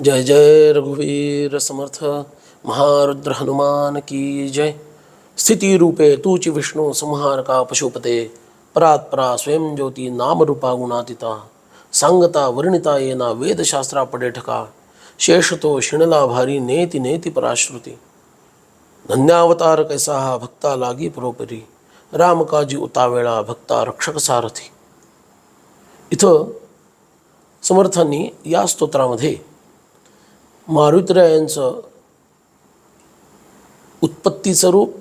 जय जय रघुवीर समर्थ, महारुद्र हनुमान की जय। स्थिती रूपे तूची विष्णू संहार का पशुपते परात परा स्वयं ज्योती नामरूपा गुणातीता। सांगता वर्णिता येना वेदशास्त्रा पडे ठका शेषतो शिणला भारी नेती नेती पराश्रुती। धन्यावतार कैसा भक्ता लागी परोपरी रामकाजी उतावेळा भक्ता रक्षक सारथी। इथं समर्थांनी या स्तोत्रामध्ये मारुतरायांचं उत्पत्तीचं रूप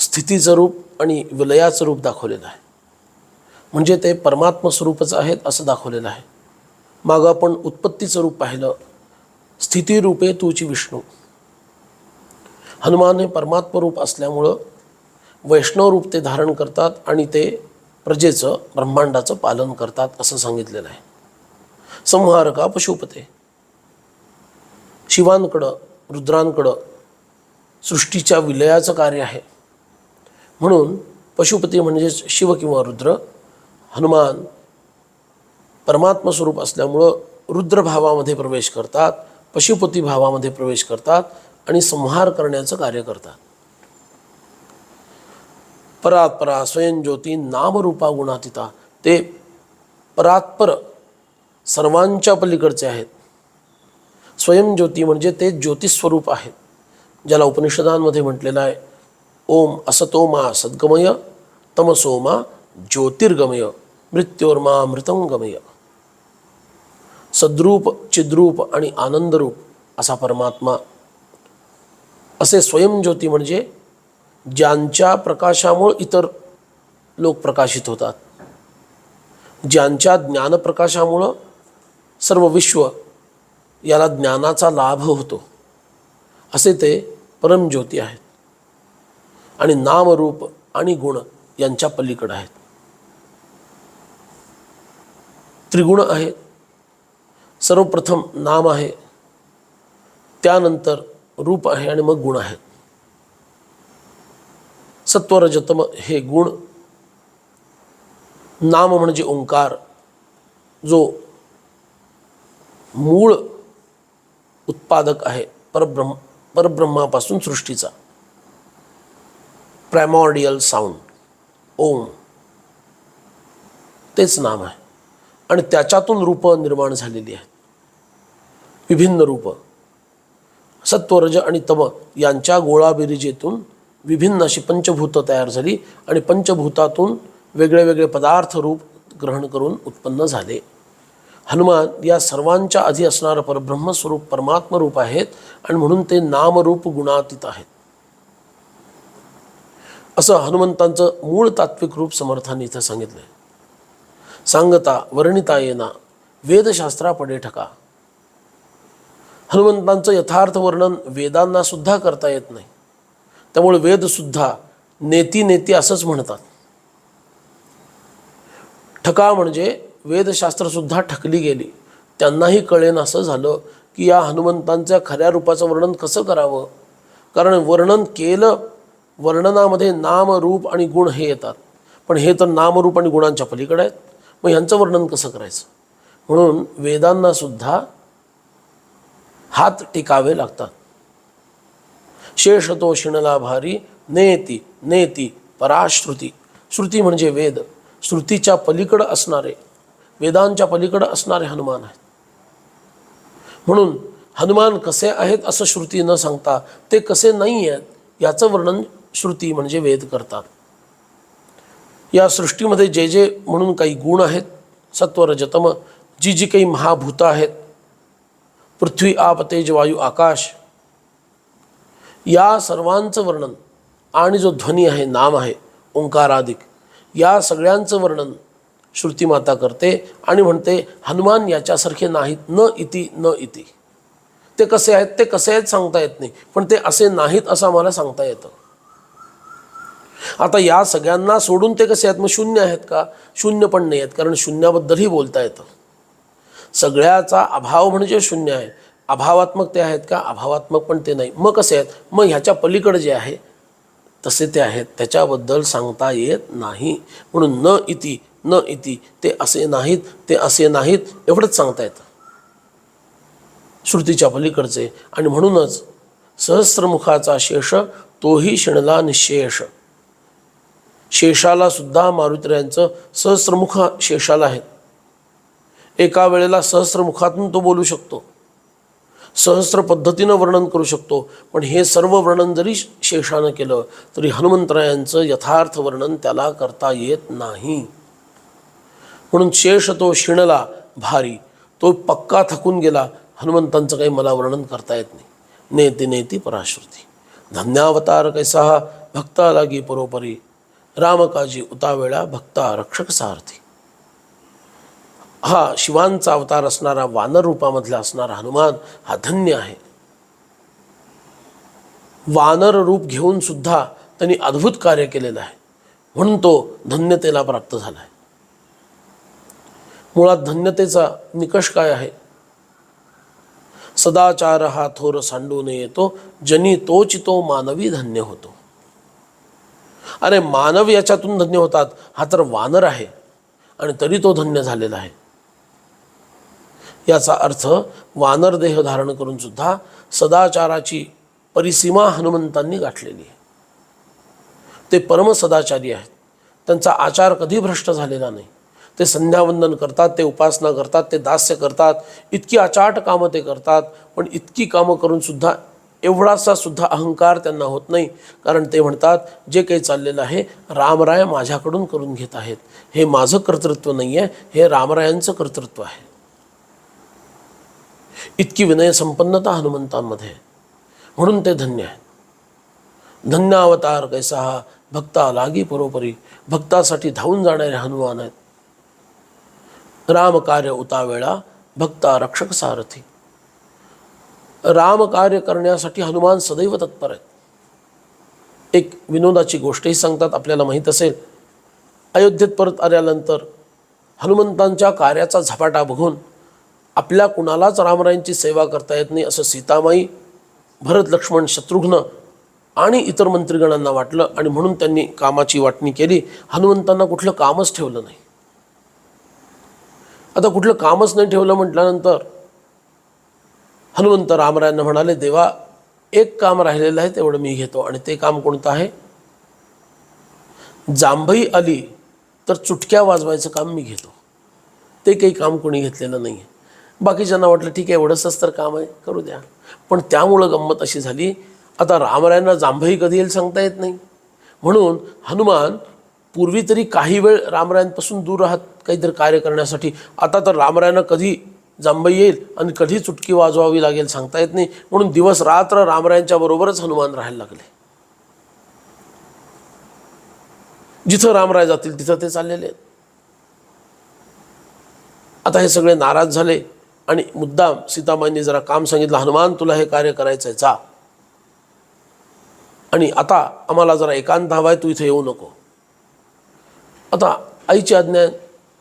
स्थितीचं रूप आणि विलयाचं रूप दाखवलेलं आहे. म्हणजे ते परमात्म स्वरूपच आहेत असं दाखवलेलं आहे. मागं आपण उत्पत्तीचं रूप पाहिलं स्थिती रूपे तूची विष्णू. हनुमान हे परमात्म रूप असल्यामुळं वैष्णव रूप ते धारण करतात आणि ते प्रजेचं ब्रह्मांडाचं पालन करतात असं सांगितलेलं आहे. संहारका पशुपते. शिवांकडं रुद्रांकडं सृष्टीच्या विलयाचं कार्य आहे. म्हणून पशुपती म्हणजेच शिव किंवा रुद्र हनुमान परमात्म स्वरूप असल्यामुळं रुद्र भावामध्ये प्रवेश करतात पशुपती भावामध्ये प्रवेश करतात आणि संहार करण्याचं कार्य करतात. परात्परा स्वयंज्योती नामरूपा गुणातीता ते परात्पर सर्वांच्या पलीकडचे आहेत. स्वयंज्योती म्हणजे ते ज्योतिस्वरूप आहेत. ज्याला उपनिषदांमध्ये म्हटलेलं आहे ओम असतोमा सद्गमय तमसोमा ज्योतिर्गमय मृत्योर्मा मृतंगमय सद्रूप चिद्रूप आणि आनंदरूप असा परमात्मा. असे स्वयंज्योती म्हणजे ज्यांच्या प्रकाशामुळे इतर लोक प्रकाशित होतात. ज्यांच्या ज्ञानप्रकाशामुळं सर्व विश्व याला ज्ञानाचा लाभ होतो. असे ते परमज्योती आहेत. आणि नामरूप आणि गुण यांच्या पलीकडं आहेत. त्रिगुण आहेत. सर्वप्रथम नाम आहे. त्यानंतर रूप आहे आणि मग गुण आहेत. सत्वरजतम हे गुण. नाम म्हणजे ओंकार. जो मूळ उत्पादक आहे परब्रह्म परब्रह्मापासून सृष्टीचा. Primordial sound Om. तेच नाम आहे. आणि त्याच्यातून रूपं निर्माण झालेली आहेत. विभिन्न रूपं. सत्वरज आणि तम यांच्या गोळाबिरिजेतून विभिन्न अशी पंचभूतं तयार झाली आणि पंचभूतातून वेगळे वेगळे पदार्थ रूप ग्रहण करून उत्पन्न झाले. हनुमान या सर्वांच्या आधी असणारं परब्रह्मस्वरूप परमात्मरूप आहेत आणि म्हणून ते नामरूप गुणातीत आहेत. असं हनुमंतांचं मूळ तात्विक रूप समर्थांनी इथं सांगितलं आहे सांगता वर्णिता येना वेदशास्त्रा पडे ठका. हनुमंतांचं यथार्थ वर्णन वेदांना सुद्धा करता येत नाही. त्यामुळे वेदसुद्धा नेती नेती असंच म्हणतात. ठका म्हणजे वेदशास्त्रसुद्धा ठकली गेली. त्यांनाही कळेन असं झालं की या हनुमंतांच्या खऱ्या रूपाचं वर्णन कसं करावं? कारण वर्णन केलं वर्णनामध्ये नाम रूप आणि गुण हे येतात. पण हे तर नामरूप आणि गुणांच्या पलीकडे आहेत. मग ह्यांचं वर्णन कसं करायचं? म्हणून वेदांनासुद्धा हात टिकावे लागतात. शेषतो शिणला भारी नेती नेती पराश्रुती. श्रुती म्हणजे वेद. श्रुतीच्या पलीकडं असणारे वेदांच्या पलीकडं असणारे हनुमान आहेत. म्हणून हनुमान कसे आहेत असं श्रुती न सांगता ते कसे नाही आहेत याचं वर्णन श्रुती म्हणजे वेद करतात. या सृष्टीमध्ये जे जे म्हणून काही गुण आहेत सत्वरजतम जी जी काही महाभूतं आहेत पृथ्वी आप तेज वायू आकाश या सर्वांचं वर्णन आणि जो ध्वनी आहे नाम आहे ओंकारादिक या सगळ्यांचं वर्णन श्रुतीमाता करते आणि म्हणते हनुमान याच्यासारखे नाहीत न इति न इति. ते कसे आहेत ते कसे आहेत सांगता येत नाही पण ते असे नाहीत असं आम्हाला सांगता येतं. आता या सगळ्यांना सोडून ते कसे आहेत? मग शून्य आहेत का? शून्य पण नाही आहेत कारण शून्याबद्दलही बोलता येतं. सगळ्याचा अभाव म्हणजे शून्य आहे. अभावात्मक ते आहेत का? अभावात्मक पण ते नाही. मग कसे आहेत? मग ह्याच्या पलीकडे जे आहे तसे ते आहेत. त्याच्याबद्दल सांगता येत नाही. म्हणून न इति न इति ते असे नाहीत ते असे नाहीत एवढंच सांगता येतं. श्रुतीच्या पलीकडचे. आणि म्हणूनच सहस्रमुखाचा शेष तोही शिणला निशेष. शेषाला सुद्धा मारुतीरायांचं सहस्रमुख शेषाला आहे एका वेळेला सहस्रमुखातून तो बोलू शकतो. सहस्र पद्धतीनं वर्णन करू शकतो. पण हे सर्व वर्णन जरी शेषानं केलं तरी हनुमंतरायांचं यथार्थ वर्णन त्याला करता येत नाही. म्हणून शेष तो शिणला भारी. तो पक्का थकून गेला. हनुमंतांचं काही मला वर्णन करता येत नाही. नेती नेती पराश्रुती. धन्यावतार कैसा भक्ता लागी परोपरी. रामकाजी उतावेळा भक्ता रक्षक सारथी. हा शिवांचा अवतार असणारा वानर रूपामधला असणारा हनुमान हा धन्य आहे. वानर रूप घेऊन सुद्धा त्यांनी अद्भुत कार्य केलेलं आहे. म्हणून तो धन्यतेला प्राप्त झाला आहे मुळात धन्यतेचा निकष काय आहे? सदाचार हा थोर सांडून येतो जनी तोच तो मानवी धन्य होतो. अरे मानव याच्यातून धन्य होतात हा तर वानर आहे आणि तरी तो धन्य झालेला आहे. याचा अर्थ वानर देह धारण करून सुद्धा सदाचाराची परिसीमा हनुमंतांनी गाठलेली आहे. ते परम सदाचारी आहेत. त्यांचा आचार कधी भ्रष्ट झालेला नाही. ते संध्यावंदन करतात ते उपासना करतात ते दास्य करतात इतकी अचाट कामं ते करतात पण इतकी कामं करून सुद्धा एवढासा सुद्धा अहंकार त्यांना होत नाही. कारण ते म्हणतात जे काही चाललेलं आहे रामराय माझ्याकडून करून घेत आहेत. हे माझं कर्तृत्व नाही आहे हे रामरायांचं कर्तृत्व आहे. इतकी विनय संपन्नता हनुमंतांमध्ये. आहे. म्हणून ते धन्य आहेत. धन्य अवतार कैसा हा भक्ता लागी परोपरी. भक्तासाठी धावून जाणारे हनुमान आहेत. रामकार्य उतावेळा भक्ता रक्षक सारथी. रामकार्य करण्यासाठी हनुमान सदैव तत्पर आहेत. एक विनोदाची गोष्टही सांगतात आपल्याला माहीत असेल. अयोध्येत परत आल्यानंतर हनुमंतांच्या कार्याचा झपाटा बघून आपल्या कुणालाच रामरायांची सेवा करता येत नाही असं सीतामाई भरत लक्ष्मण शत्रुघ्न आणि इतर मंत्रीगणांना वाटलं आणि म्हणून त्यांनी कामाची वाटणी केली. हनुमंतांना कुठलं कामच ठेवलं नाही. आता कुठलं कामच नाही ठेवलं म्हटल्यानंतर हनुमंत रामरायांना म्हणाले देवा एक काम राहिलेलं आहे तेवढं मी घेतो. आणि ते काम कोणतं आहे? जांभई आली तर चुटक्या वाजवायचं काम मी घेतो. ते काही काम कोणी घेतलेलं नाही आहे बाकीच्यांना वाटलं ठीक आहे एवढंच तर काम आहे करू द्या. पण त्यामुळं गंमत अशी झाली आता रामरायांना जांभई कधी येईल सांगता येत नाही. म्हणून हनुमान पूर्वी तरी काही वेळ रामरायांपासून दूर राहत काहीतरी कार्य करण्यासाठी. आता तर रामरायांना कधी जांभई येईल आणि कधी चुटकी वाजवावी लागेल सांगता येत नाही. म्हणून दिवस रात्र रामरायांच्या बरोबरच हनुमान राहायला लागले. जिथं रामराय जातील तिथं ते चाललेले आहेत. आता हे सगळे नाराज झाले आणि मुद्दाम सीतामाईंनी जरा काम सांगितलं हनुमान तुला हे कार्य करायचं आहे जा. आणि आता आम्हाला जरा एकांत हवा आहे तू इथे येऊ नको. आता आईची आज्ञा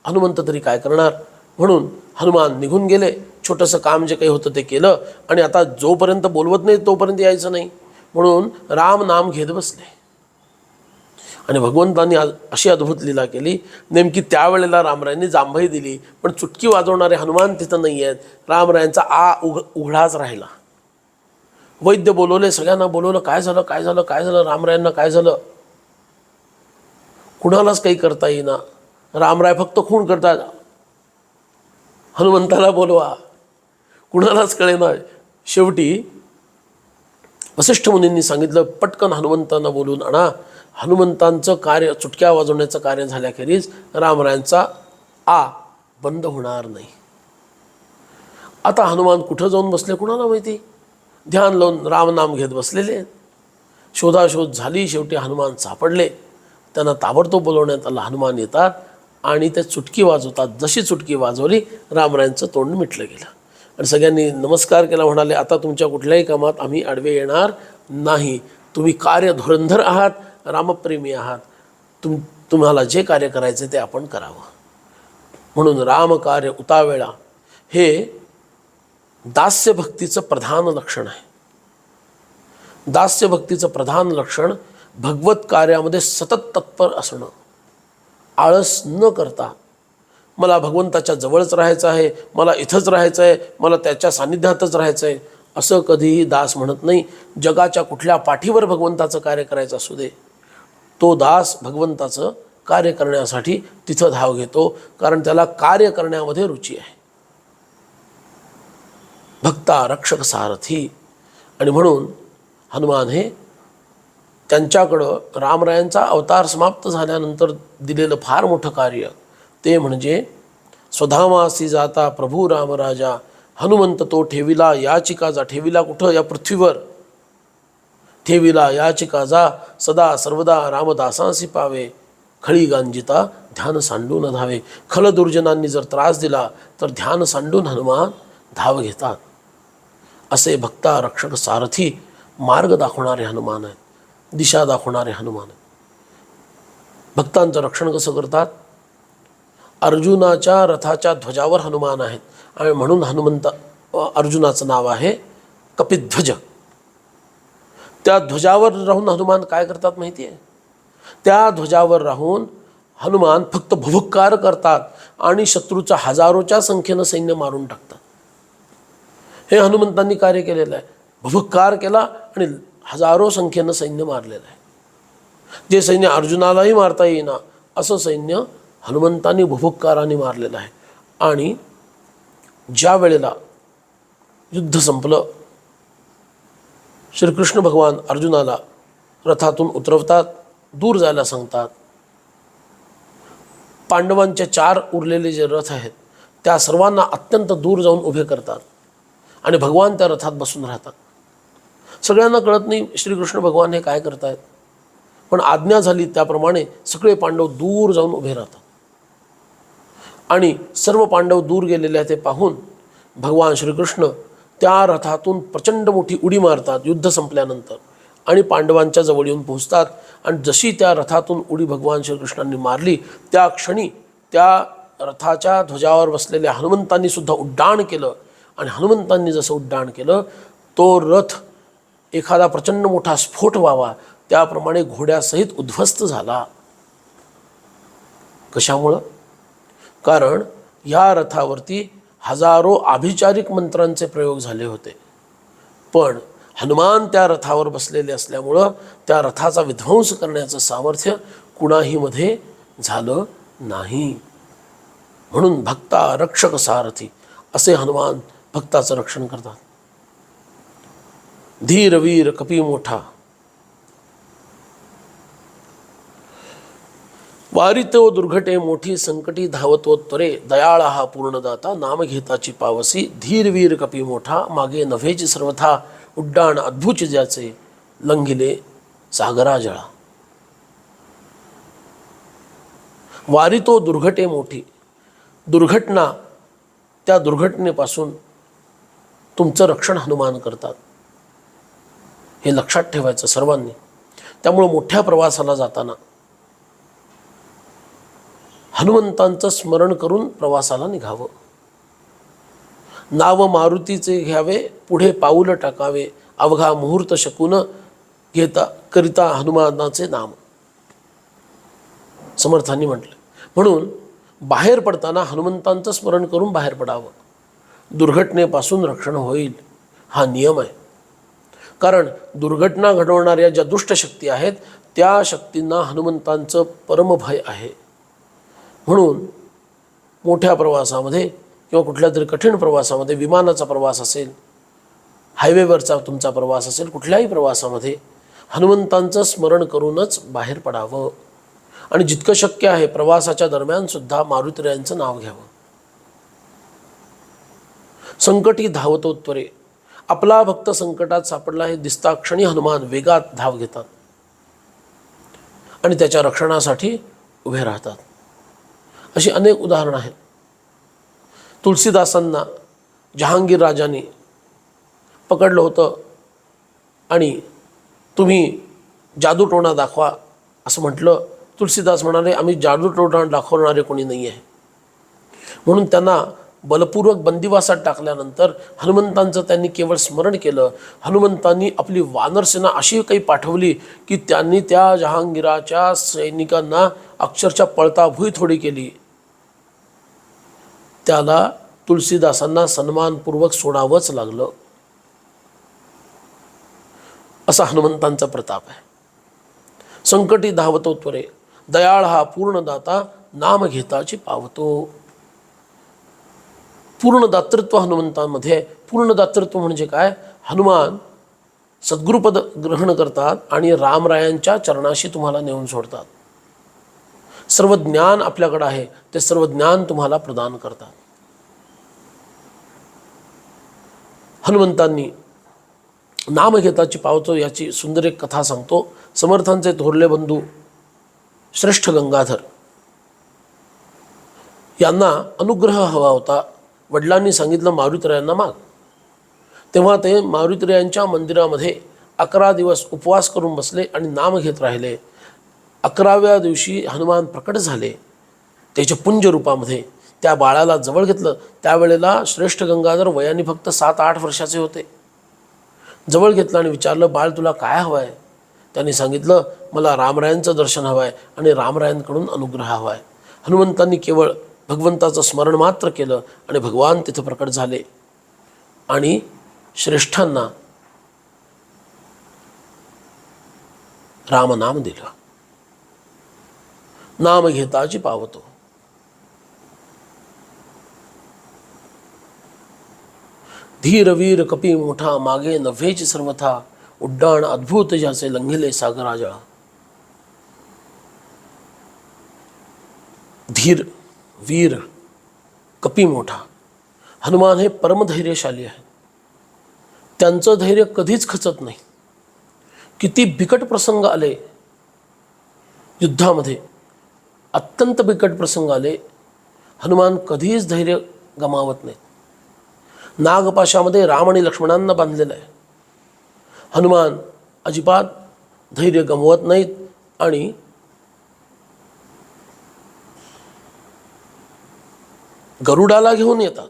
हनुमंत तरी काय करणार? म्हणून हनुमान निघून गेले. छोटंसं काम जे काही होतं ते केलं आणि आता जोपर्यंत बोलवत नाही तोपर्यंत यायचं नाही. म्हणून राम नाम घेत बसले. आणि भगवंतांनी अशी अद्भुत लीला केली. नेमकी त्यावेळेला रामरायांनी जांभई दिली पण चुटकी वाजवणारे हनुमान तिथं नाही आहेत. रामरायांचा आ उघ उघडाच राहिला. वैद्य बोलवले सगळ्यांना बोलवलं काय झालं? काय झालं? काय झालं? रामरायांना काय झालं? कुणालाच काही करता येईना. रामराय फक्त खून करतात. हनुमंताला बोलवा. कुणालाच कळेना शेवटी वसिष्ठ मुनींनी सांगितलं पटकन हनुमंतांना बोलून आणा. हनुमंतांचं कार्य चुटक्या वाजवण्याचं कार्य झाल्याखेरीज रामरायांचा आ बंद होणार नाही. आता हनुमान कुठं जाऊन बसले कुणाला माहिती? ध्यान लावून रामनाम घेत बसलेले. आहेत शोधाशोध झाली शेवटी हनुमान सापडले. त्यांना ताबडतोब बोलवण्यात आलं हनुमान येतात आणि ते चुटकी वाजवतात. जशी चुटकी वाजवली रामरायांचं तोंड मिटलं गेलं. आणि सगळ्यांनी नमस्कार केला म्हणाले आता तुमच्या कुठल्याही कामात आम्ही आडवे येणार नाही. तुम्ही कार्य धुरंधर आहात रामप्रेमी आहात. तुम तुम्हाला जे कार्य करायचे ते आपण करावं. म्हणून रामकार्य उतावेळा हे दास्य भक्तीचं प्रधान लक्षण आहे. दास्य भक्तीचं प्रधान लक्षण भगवत कार्यामध्ये सतत तत्पर असणं. आळस न करता मला भगवंताच्या जवळच राहायचं आहे मला इथंच राहायचं आहे मला त्याच्या सान्निध्यातच राहायचं आहे असं कधीही दास म्हणत नाही. जगाच्या कुठल्या पाठीवर भगवंताचं कार्य करायचं असू दे. तो दास भगवंताचं कार्य करण्यासाठी तिथं धाव घेतो कारण त्याला कार्य करण्यामध्ये रुची आहे. भक्ता रक्षक सारथी. आणि म्हणून हनुमान हे त्यांच्याकडं रामरायांचा अवतार समाप्त झाल्यानंतर दिलेलं फार मोठं कार्य ते म्हणजे स्वधामासी जाता प्रभू रामराजा हनुमंत तो ठेविला याचिका जा ठेविला कुठं? या पृथ्वीवर. ठेविला याचिका जा सदा सर्वदा रामदासांसी पावे. खळी गांजिता ध्यान सांडून धावे. खल दुर्जनांनी जर त्रास दिला तर ध्यान सांडून हनुमान धाव घेतात. असे भक्ता रक्षक सारथी मार्ग दाखवणारे हनुमान आहेत. दिशा दाखवणारे हनुमान भक्तांचं रक्षण कसं करतात? अर्जुनाच्या रथाच्या ध्वजावर हनुमान आहेत. आणि म्हणून हनुमंत अर्जुनाचं नाव आहे कपिध्वज. त्या ध्वजावर राहून हनुमान काय करतात माहिती आहे त्या ध्वजावर राहून हनुमान फक्त भुभुक्कार करतात आणि शत्रूचा हजारोच्या संख्येनं सैन्य मारून टाकतात. हे हनुमंतांनी कार्य केलेलं आहे. भुभुक्कार केला आणि हजारो संख्येनं सैन्य मारलेलं आहे. जे सैन्य अर्जुनालाही मारता येईना असं सैन्य हनुमंतांनी भुभुक्काराने मारलेलं आहे. आणि ज्या वेळेला युद्ध संपलं श्रीकृष्ण भगवान अर्जुनाला रथातून उतरवतात दूर जायला सांगतात. पांडवांचे चार उरलेले जे रथ आहेत त्या सर्वांना अत्यंत दूर जाऊन उभे करतात. आणि भगवान त्या रथात बसून राहतात. सगळ्यांना कळत नाही श्रीकृष्ण भगवान हे काय करतायत. पण आज्ञा झाली त्याप्रमाणे सगळे पांडव दूर जाऊन उभे राहतात. आणि सर्व पांडव दूर गेलेले ते पाहून भगवान श्रीकृष्ण त्या रथातून प्रचंड मोठी उडी मारतात युद्ध संपल्यानंतर. आणि पांडवांच्या जवळ येऊन पोहोचतात. आणि जशी त्या रथातून उडी भगवान श्रीकृष्णांनी मारली त्या क्षणी त्या रथाच्या ध्वजावर बसलेल्या हनुमंतांनी सुद्धा उड्डाण केलं. आणि हनुमंतांनी जसं उड्डाण केलं तो रथ एखादा प्रचंड मोठा स्फोट व्हावा त्याप्रमाणे घोड्यासहित उद्ध्वस्त झाला. कशामुळं? कारण या रथावरती हजारो आभिचारिक मंत्रांचे प्रयोग झाले होते. पण हनुमान त्या रथावर बसलेले असल्यामुळं त्या रथाचा विध्वंस करण्याचं सामर्थ्य कुणाहीमध्ये झालं नाही. म्हणून भक्ता रक्षक सारथी असे हनुमान भक्ताचं रक्षण करतात. धीर वीर कपी मोठा. वारितो दुर्घटे मोठी संकटी धावतो त्वरे. हा पूर्णदाता नाम घेताची पावसी. धीरवीर कपी मोठा मागे नभेची सर्वथा. उड्डाण अद्भुत ज्याचे लंघिले सागरा जळा. वारितो दुर्घटे मोठी. दुर्घटना त्या दुर्घटनेपासून तुमचं रक्षण हनुमान करतात. हे लक्षात ठेवायचं सर्वांनी. त्यामुळं मोठ्या प्रवासाला जाताना हनुमंतांचं स्मरण करून प्रवासाला निघावं. नाव मारुतीचे घ्यावे पुढे पाऊल टाकावे अवघा मुहूर्त शकून घेता करिता हनुमानाचे नाम. समर्थांनी म्हटलं. म्हणून बाहेर पडताना हनुमंतांचं स्मरण करून बाहेर पडावं. दुर्घटनेपासून रक्षण होईल. हा नियम आहे. कारण दुर्घटना घडवणाऱ्या ज्या दुष्ट शक्ती आहेत त्या शक्तींना हनुमंतांचं परमभय आहे. म्हणून मोठ्या प्रवासामध्ये किंवा कुठल्या तरी कठीण प्रवासामध्ये विमानाचा प्रवास असेल हायवेवरचा तुमचा प्रवास असेल कुठल्याही प्रवासामध्ये हनुमंतांचं स्मरण करूनच बाहेर पडावं. आणि जितकं शक्य आहे प्रवासाच्या दरम्यानसुद्धा मारुतीरायांचं नाव घ्यावं. संकटी धावतो त्वरे. आपला भक्त संकटात सापडला हे दिसता क्षणी हनुमान वेगात धाव घेतात. आणि त्याच्या रक्षणासाठी उभे राहतात. अशी अनेक उदाहरणं आहेत. तुलसीदासांना जहांगीर राजाने पकडलं होतं आणि तुम्ही जादूटोणा दाखवा असं म्हटलं. तुलसीदास म्हणाले आम्ही जादूटोणा दाखवणारे कोणी नाही आहे म्हणून त्यांना बलपूर्वक बंदिवासात टाकल्यानंतर हनुमंतांचं त्यांनी केवळ स्मरण केलं. हनुमंतांनी आपली वानरसेना अशी काही पाठवली की त्यांनी त्या जहांगीराच्या सैनिकांना अक्षरशः पळता भुई थोडी केली. त्याला तुलसीदासांना सन्मानपूर्वक सोडावंच लागलं. असा हनुमंतांचा प्रताप आहे. संकटी धावतो त्वरे. दयाळ हा पूर्णदाता नाम घेताची पावतो. पूर्ण दातृत्व हनुमंतांमध्ये. पूर्ण दातृत्व म्हणजे काय? हनुमान सद्गुरुपद ग्रहण करतात आणि रामरायांच्या चरणाशी तुम्हाला नेऊन सोडतात. सर्व ज्ञान आपल्याकडं आहे ते सर्व ज्ञान तुम्हाला प्रदान करतात. हनुमंतांनी नाम घेताची पावतो याची सुंदर एक कथा सांगतो. समर्थांचे थोरले बंधू श्रेष्ठ गंगाधर. यांना अनुग्रह हवा होता. वडिलांनी सांगितलं मारुतरायांना माग. तेव्हा ते मारुतरायांच्या मंदिरामध्ये अकरा दिवस उपवास करून बसले आणि नाम घेत राहिले. अकराव्या दिवशी हनुमान प्रकट झाले. त्याच्या पुंज रूपामध्ये त्या बाळाला जवळ घेतलं. त्यावेळेला श्रेष्ठ गंगाधर वयाने फक्त सात आठ वर्षाचे होते. जवळ घेतलं आणि विचारलं बाळ तुला काय हवं आहे त्यांनी सांगितलं मला रामरायांचं दर्शन हवं आहे आणि रामरायांकडून अनुग्रह हवा आहे हनुमंतांनी केवळ भगवंताचं स्मरण मात्र केलं आणि भगवान तिथं प्रकट झाले. आणि श्रेष्ठांना रामनाम दिलं. नाम घेताची पावतो. धीरवीर कपी मोठा मागे नव्हेची सर्वथा उड्डाण अद्भुत ज्याचे लंघिले सागराजळा धीर वीर कपी मोठा. हनुमान हे परमधैर्यशाली आहे त्यांचं धैर्य कधीच खचत नाही. किती बिकट प्रसंग आले युद्धामध्ये. अत्यंत बिकट प्रसंग आले. हनुमान कधीच धैर्य गमावत नाहीत. नागपाशामध्ये राम आणि लक्ष्मणांना बांधलेलं आहे. हनुमान अजिबात धैर्य गमवत नाहीत आणि गरुडाला घेऊन येतात.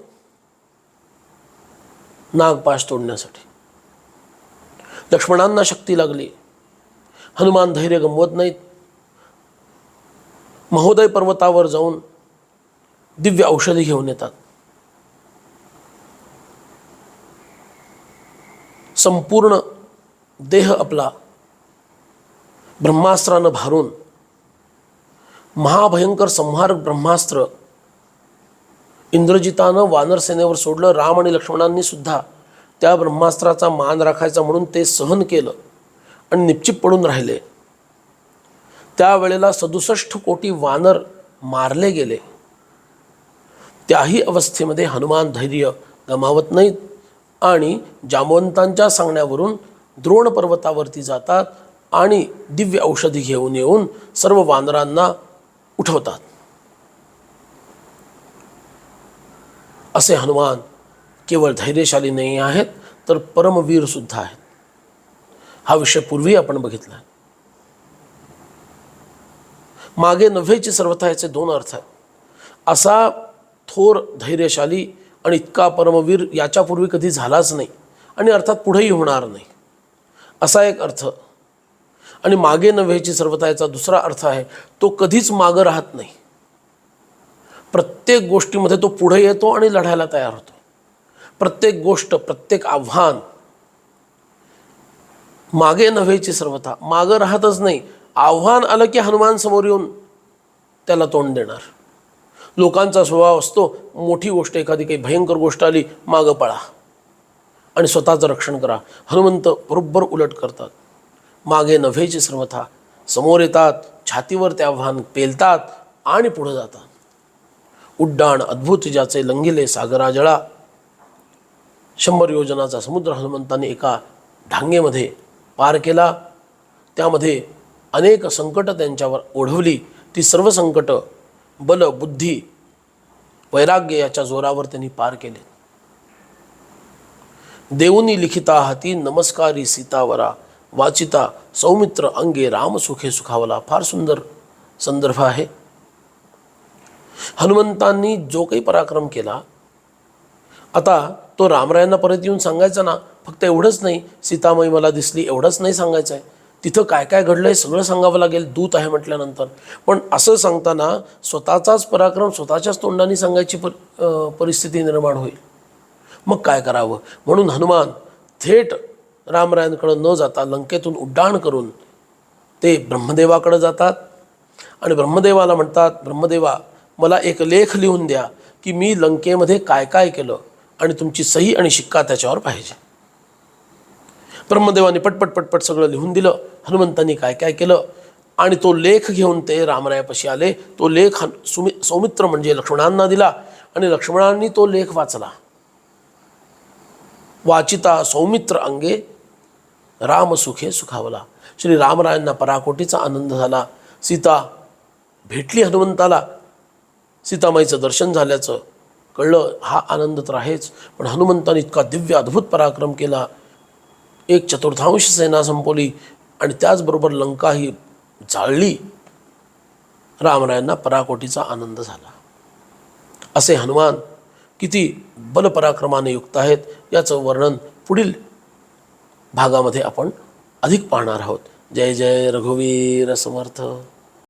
नागपाश तोडण्यासाठी. लक्ष्मणांना शक्ती लागली. हनुमान धैर्य गमवत नाहीत. महोदय पर्वतावर जाऊन दिव्य औषधी घेऊन येतात. संपूर्ण देह आपला ब्रह्मास्त्रानं भारून महाभयंकर संहारक ब्रह्मास्त्र इंद्रजितानं वानरसेनेवर सोडलं राम आणि लक्ष्मणांनी सुद्धा त्या ब्रह्मास्त्राचा मान राखायचा म्हणून ते सहन केलं आणि निश्चित पडून राहिले. त्यावेळेला सदुसष्ट कोटी वानर मारले गेले. त्याही अवस्थेमध्ये हनुमान धैर्य गमावत नाहीत आणि जामवंतांच्या सांगण्यावरून द्रोण पर्वतावरती जातात आणि दिव्य औषधी घेऊन येऊन सर्व वानरांना उठवतात. असे हनुमान केवळ धैर्यशाली नाही आहेत तर परमवीरसुद्धा आहेत. हा विषय पूर्वी आपण बघितला मागे नव्हेची सर्वथा याचे दोन अर्थ आहेत. असा थोर धैर्यशाली आणि इतका परमवीर याच्यापूर्वी कधी झालाच नाही आणि अर्थात पुढेही होणार नाही. असा एक अर्थ. आणि मागे नव्हेची सर्वता याचा दुसरा अर्थ आहे तो कधीच मागं राहत नाही. प्रत्येक गोष्टीमध्ये तो पुढे येतो आणि लढायला तयार होतो. प्रत्येक गोष्ट प्रत्येक आव्हान मागे नव्हेची सर्वथा. मागं राहतच नाही. आव्हान आलं की हनुमान समोर येऊन त्याला तोंड देणार. लोकांचा स्वभाव असतो मोठी गोष्ट एखादी काही भयंकर गोष्ट आली मागं पळा. आणि स्वतःचं रक्षण करा. हनुमंत बरोबर उलट करतात. मागे नव्हेची सर्वथा. समोर येतात छातीवर ते आव्हान पेलतात आणि पुढं जातात. उड्डाण अद्भुत ज्याचे लंगिले सागराजळा. शंभर योजनाचा समुद्र हनुमंतांनी एका ढांगेमध्ये पार केला. त्यामध्ये अनेक संकटं त्यांच्यावर ओढवली. ती सर्व संकटं बल बुद्धी वैराग्य याच्या जोरावर त्यांनी पार केले. देऊनी लिखिता हाती नमस्कारी सीतावरा. वाचिता सौमित्र अंगे राम सुखे सुखावला. फार सुंदर संदर्भ आहे. हनुमंतांनी जो काही पराक्रम केला आता तो रामरायांना परत येऊन सांगायचा ना फक्त एवढंच नाही सीतामाई मला दिसली एवढंच नाही सांगायचं आहे तिथं काय काय घडलं आहे सगळं सांगावं लागेल दूत आहे म्हटल्यानंतर. पण असं सांगताना स्वतःचाच पराक्रम स्वतःच्याच तोंडाने सांगायची पर परिस्थिती निर्माण होईल. मग काय करावं? म्हणून हनुमान थेट रामरायांकडं न जाता लंकेतून उड्डाण करून ते ब्रह्मदेवाकडं जातात. आणि ब्रह्मदेवाला म्हणतात ब्रह्मदेवा मला एक लेख लिहून द्या की मी लंकेमध्ये काय काय केलं आणि तुमची सही आणि शिक्का त्याच्यावर पाहिजे. ब्रह्मदेवाने पटपट पटपट सगळं लिहून दिलं हनुमंतांनी काय काय केलं आणि तो लेख घेऊन ते रामरायापाशी आले. तो लेख हन सुमि सौमित्र म्हणजे लक्ष्मणांना दिला आणि लक्ष्मणांनी तो लेख वाचला. वाचिता सौमित्र अंगे राम सुखे सुखावला. श्री रामरायांना पराकोटीचा आनंद झाला. सीता भेटली हनुमंताला. सीतामाईचं दर्शन झाल्याचं कळलं हा आनंद तर आहेच पण हनुमंताने इतका दिव्य अद्भुत पराक्रम केला. एक चतुर्थांश सेना संपवली आणि त्याचबरोबर लंका ही जाळली. रामरायांना पराकोटीचा आनंद झाला. असे हनुमान किती बलपराक्रमाने युक्त आहेत याचं वर्णन पुढील भागामध्ये आपण अधिक पाहणार आहोत. जय जय रघुवीर समर्थ.